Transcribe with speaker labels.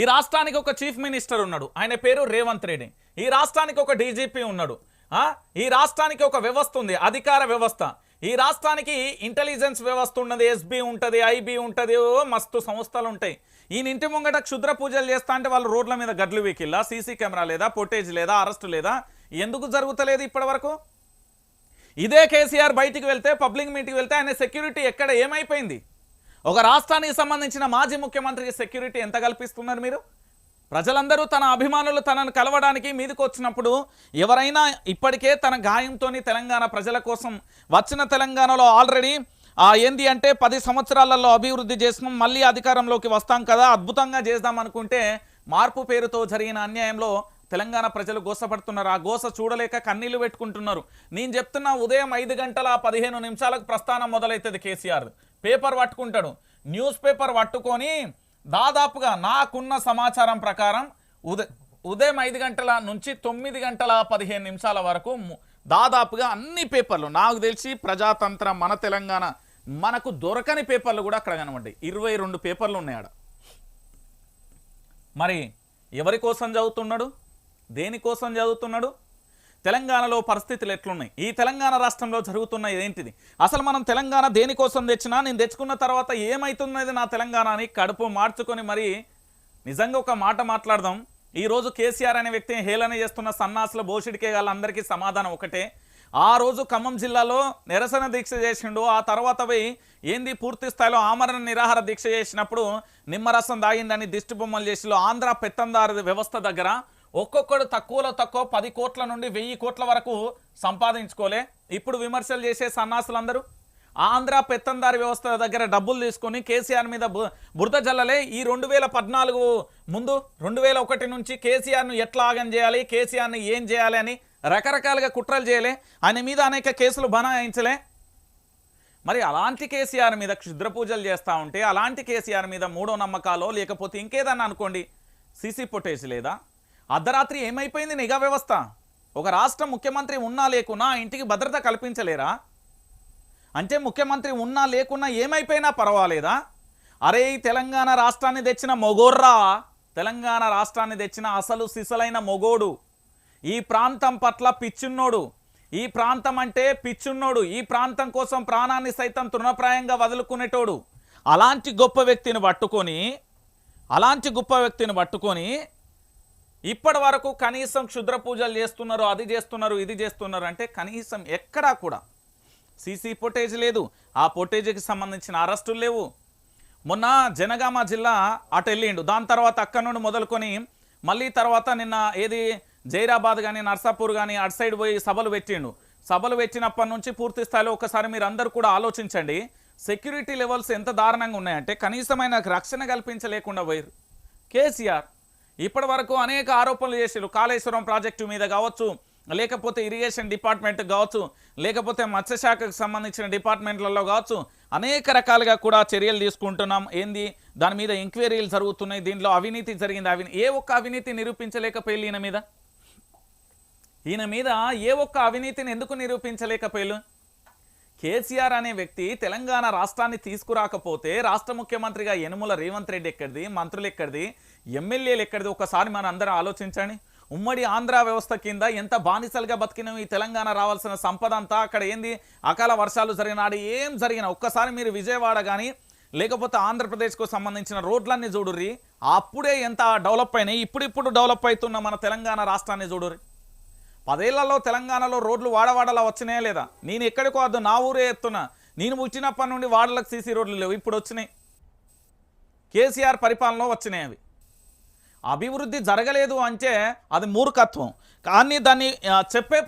Speaker 1: ఈ రాష్ట్రానికి ఒక చీఫ్ మినిస్టర్ ఉన్నాడు. ఆయన పేరు రేవంత్ రెడ్డి. ఈ రాష్ట్రానికి ఒక డీజీపీ ఉన్నాడు. ఈ రాష్ట్రానికి ఒక వ్యవస్థ ఉంది అధికార వ్యవస్థ. ఈ రాష్ట్రానికి ఇంటెలిజెన్స్ వ్యవస్థ ఉన్నది ఎస్బీ ఉంటుంది ఐబీ ఉంటుంది ఓ మస్తు సంస్థలు ఉంటాయి. ఈయన ఇంటి ముంగట క్షుద్ర పూజలు చేస్తా అంటే వాళ్ళు రోడ్ల మీద గడ్లు వీకిల్లా సీసీ కెమెరా లేదా ఫుటేజ్ లేదా అరెస్ట్ లేదా? ఎందుకు జరుగుతలేదు ఇప్పటివరకు? ఇదే కేసీఆర్ బయటికి వెళ్తే పబ్లిక్ మీటింగ్ వెళ్తే ఆయన సెక్యూరిటీ ఎక్కడ? ఏమైపోయింది? ఒక రాష్ట్రానికి సంబంధించిన మాజీ ముఖ్యమంత్రికి సెక్యూరిటీ ఎంత కల్పిస్తున్నారు మీరు? ప్రజలందరూ తన అభిమానులు తనను కలవడానికి మీదకి వచ్చినప్పుడు ఎవరైనా ఇప్పటికే తన గాయంతోని తెలంగాణ ప్రజల కోసం వచ్చిన తెలంగాణలో ఆల్రెడీ ఏంది అంటే పది సంవత్సరాలలో అభివృద్ధి చేసినాం మళ్ళీ అధికారంలోకి వస్తాం కదా అద్భుతంగా చేద్దాం అనుకుంటే మార్పు పేరుతో జరిగిన అన్యాయంలో తెలంగాణ ప్రజలు గోసపడుతున్నారు. ఆ గోస చూడలేక కన్నీళ్ళు పెట్టుకుంటున్నారు. నేను చెప్తున్నా ఉదయం ఐదు గంటల పదిహేను నిమిషాలకు ప్రస్థానం మొదలవుతుంది కేసీఆర్ పేపర్ పట్టుకుంటాడు. న్యూస్ పేపర్ పట్టుకొని దాదాపుగా నాకున్న సమాచారం ప్రకారం ఉదయ ఉదయం ఐదు గంటల నుంచి తొమ్మిది గంటల పదిహేను నిమిషాల వరకు దాదాపుగా అన్ని పేపర్లు నాకు తెలిసి ప్రజాతంత్ర మన తెలంగాణ మనకు దొరకని పేపర్లు కూడా అక్కడ కనబడ్డాయి. ఇరవై రెండు పేపర్లు ఉన్నాయి ఆడ. మరి ఎవరి కోసం చదువుతున్నాడు? దేనికోసం చదువుతున్నాడు? తెలంగాణలో పరిస్థితులు ఎట్లున్నాయి? ఈ తెలంగాణ రాష్ట్రంలో జరుగుతున్న ఏంటిది? అసలు మనం తెలంగాణ దేనికోసం తెచ్చినా నేను తెచ్చుకున్న తర్వాత ఏమవుతున్నది నా తెలంగాణ అని కడుపు మార్చుకొని మరి నిజంగా ఒక మాట మాట్లాడదాం. ఈరోజు కేసీఆర్ అనే వ్యక్తిని హేళన చేస్తున్న సన్నాసుల భోషుడికే వాళ్ళందరికీ సమాధానం ఒకటే. ఆ రోజు ఖమ్మం జిల్లాలో నిరసన దీక్ష చేసిండు. ఆ తర్వాత పోయి ఏంది పూర్తి స్థాయిలో ఆమరణ నిరాహార దీక్ష చేసినప్పుడు నిమ్మరసం దాగిందని దిష్టి బొమ్మలు చేసిలో ఆంధ్ర పెత్తందారు వ్యవస్థ దగ్గర ఒక్కొక్కడు తక్కువలో తక్కువ పది కోట్ల నుండి వెయ్యి కోట్ల వరకు సంపాదించుకోలే. ఇప్పుడు విమర్శలు చేసే సన్నాసులందరూ ఆంధ్ర పెత్తందారి వ్యవస్థ దగ్గర డబ్బులు తీసుకొని కేసీఆర్ మీద బురద జల్లలే. ఈ రెండు వేల పద్నాలుగు ముందు రెండు వేల ఒకటి నుంచి కేసీఆర్ను ఎట్లా ఆగం చేయాలి కేసీఆర్ని ఏం చేయాలి అని రకరకాలుగా కుట్రలు చేయలే. ఆయన మీద అనేక కేసులు బనాయించలే. మరి అలాంటి కేసీఆర్ మీద క్షుద్ర పూజలు చేస్తూ ఉంటే అలాంటి కేసీఆర్ మీద మూడో నమ్మకాలో లేకపోతే ఇంకేదన్నా అనుకోండి సీసీ ఫుటేజ్ లేదా? అర్ధరాత్రి ఏమైపోయింది నిఘా వ్యవస్థ? ఒక రాష్ట్ర ముఖ్యమంత్రి ఉన్నా లేకున్నా ఇంటికి భద్రత కల్పించలేరా? అంటే ముఖ్యమంత్రి ఉన్నా లేకున్నా ఏమైపోయినా పర్వాలేదా? అరే ఈ తెలంగాణ రాష్ట్రాన్ని తెచ్చిన మొగోర్రా తెలంగాణ రాష్ట్రాన్ని తెచ్చిన అసలు సిసలైన మొగోడు. ఈ ప్రాంతం పట్ల పిచ్చున్నోడు. ఈ ప్రాంతం అంటే పిచ్చున్నోడు. ఈ ప్రాంతం కోసం ప్రాణాన్ని సైతం తృణప్రాయంగా వదులుకునేటోడు. అలాంటి గొప్ప వ్యక్తిని పట్టుకొని అలాంటి గొప్ప వ్యక్తిని పట్టుకొని ఇప్పటి వరకు కనీసం క్షుద్ర పూజలు చేస్తున్నారు అది చేస్తున్నారు ఇది చేస్తున్నారు అంటే కనీసం ఎక్కడా కూడా సీసీ ఫుటేజ్ లేదు. ఆ ఫుటేజ్కి సంబంధించిన అరెస్టులు లేవు. మొన్న జనగామ జిల్లా అటు వెళ్ళిండు. దాని తర్వాత అక్కడ నుండి మొదలుకొని మళ్ళీ తర్వాత నిన్న ఏది జైరాబాద్ కానీ నర్సాపూర్ కానీ అటు సైడ్ పోయి సభలు పెట్టిండు. సభలు పెట్టినప్పటి నుంచి పూర్తి స్థాయిలో ఒకసారి మీరు అందరూ కూడా ఆలోచించండి. సెక్యూరిటీ లెవెల్స్ ఎంత దారుణంగా ఉన్నాయంటే కనీసమైన రక్షణ కల్పించలేకుండా పోయారు కేసీఆర్ ఇప్పటి వరకు అనేక ఆరోపణలు చేసారు కాళేశ్వరం ప్రాజెక్టు మీద కావచ్చు లేకపోతే ఇరిగేషన్ డిపార్ట్మెంట్ కావచ్చు లేకపోతే మత్స్యశాఖకు సంబంధించిన డిపార్ట్మెంట్లలో కావచ్చు అనేక రకాలుగా కూడా చర్యలు తీసుకుంటున్నాం. ఏంది? దాని మీద ఎంక్వైరీలు జరుగుతున్నాయి. దీంట్లో అవినీతి జరిగింది. అవినీ ఏ ఒక్క అవినీతి నిరూపించలేకపోయి ఈయన మీద? ఈయన మీద ఏ ఒక్క అవినీతిని ఎందుకు నిరూపించలేకపోయారు కేసీఆర్ అనే వ్యక్తి తెలంగాణ రాష్ట్రాన్ని తీసుకురాకపోతే రాష్ట్ర ముఖ్యమంత్రిగా యనుమల రేవంత్ రెడ్డి ఎక్కడిది మంత్రులు ఎక్కడిది ఎమ్మెల్యేలు ఎక్కడిది? ఒకసారి మనం అందరం ఆలోచించండి. ఉమ్మడి ఆంధ్ర వ్యవస్థ కింద ఎంత బానిసలుగా బతికిన ఈ తెలంగాణ రావాల్సిన సంపద అంతా అక్కడ ఏంది? అకాల వర్షాలు జరిగినాడు ఏం జరిగినా ఒక్కసారి మీరు విజయవాడ కానీ లేకపోతే ఆంధ్రప్రదేశ్కు సంబంధించిన రోడ్లన్నీ చూడుర్రి. అప్పుడే ఎంత డెవలప్ అయినాయి? ఇప్పుడిప్పుడు డెవలప్ అవుతున్న మన తెలంగాణ రాష్ట్రాన్ని చూడుర్రి. పదేళ్ళలో తెలంగాణలో రోడ్లు వాడవాడలా వచ్చినాయా లేదా? నేను ఎక్కడికో వద్దు నా ఊరే ఎత్తున్నా నేను పుట్టినప్పటి నుండి వాడలకు సీసీ రోడ్లు లేవు ఇప్పుడు వచ్చినాయి. కేసీఆర్ పరిపాలనలో వచ్చినాయి అవి. అభివృద్ధి జరగలేదు అంటే అది మూర్ఖత్వం. కానీ దాన్ని చెప్పే